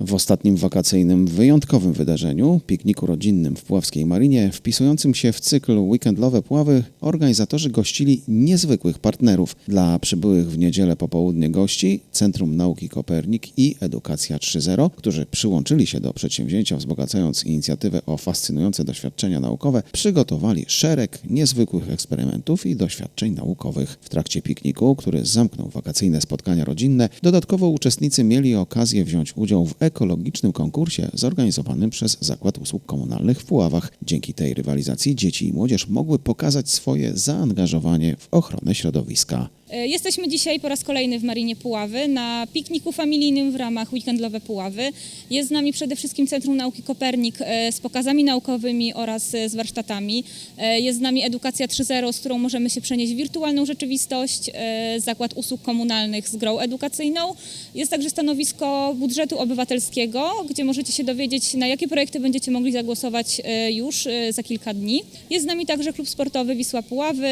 W ostatnim wakacyjnym, wyjątkowym wydarzeniu, pikniku rodzinnym w Puławskiej Marinie, wpisującym się w cykl weekendlowe Puławy, organizatorzy gościli niezwykłych partnerów. Dla przybyłych w niedzielę popołudnie gości Centrum Nauki Kopernik i Edukacja 3.0, którzy przyłączyli się do przedsięwzięcia, wzbogacając inicjatywę o fascynujące doświadczenia naukowe, przygotowali szereg niezwykłych eksperymentów i doświadczeń naukowych. W trakcie pikniku, który zamknął wakacyjne spotkania rodzinne, dodatkowo uczestnicy mieli okazję wziąć udział w ekologicznym konkursie zorganizowanym przez Zakład Usług Komunalnych w Puławach. Dzięki tej rywalizacji dzieci i młodzież mogły pokazać swoje zaangażowanie w ochronę środowiska. E, Jesteśmy dzisiaj po raz kolejny w Marinie Puławy na pikniku familijnym w ramach Weekendlowe Puławy. Jest z nami przede wszystkim Centrum Nauki Kopernik e, z pokazami naukowymi oraz e, z warsztatami. Jest z nami Edukacja 3.0, z którą możemy się przenieść w wirtualną rzeczywistość. Zakład Usług Komunalnych z grą edukacyjną. Jest także stanowisko budżetu obywatelskiego, gdzie możecie się dowiedzieć, na jakie projekty będziecie mogli zagłosować już za kilka dni. Jest z nami także klub sportowy Wisła Puławy,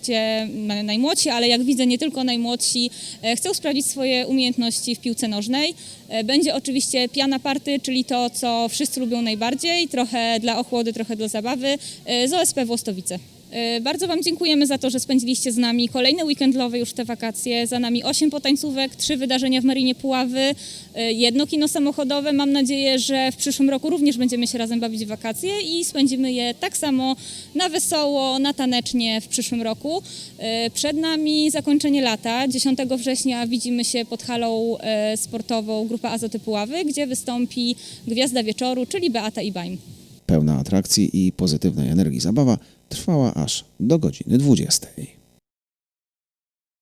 gdzie najmłodsi, ale jak widzę nie tylko najmłodsi, e, chcą sprawdzić swoje umiejętności w piłce nożnej. E, Będzie oczywiście piana party, czyli to, co wszyscy lubią najbardziej, trochę dla ochłody, trochę dla zabawy, e, z OSP Włostowice. E, Bardzo Wam dziękujemy za to, że spędziliście z nami kolejne weekendlowe już te wakacje. Za nami 8 potańcówek, 3 wydarzenia w Marinie Puławy, e, jedno kino samochodowe. Mam nadzieję, że w przyszłym roku również będziemy się razem bawić w wakacje i spędzimy je tak samo na wesoło, na tanecznie w przyszłym roku. E, Przed nami zakończenie lata. 10 września widzimy się pod halą sportową Grupa Azoty Puławy, gdzie wystąpi Gwiazda Wieczoru, czyli Beata Ibaim. Pełna atrakcji i pozytywnej energii zabawa trwała aż do godziny 20.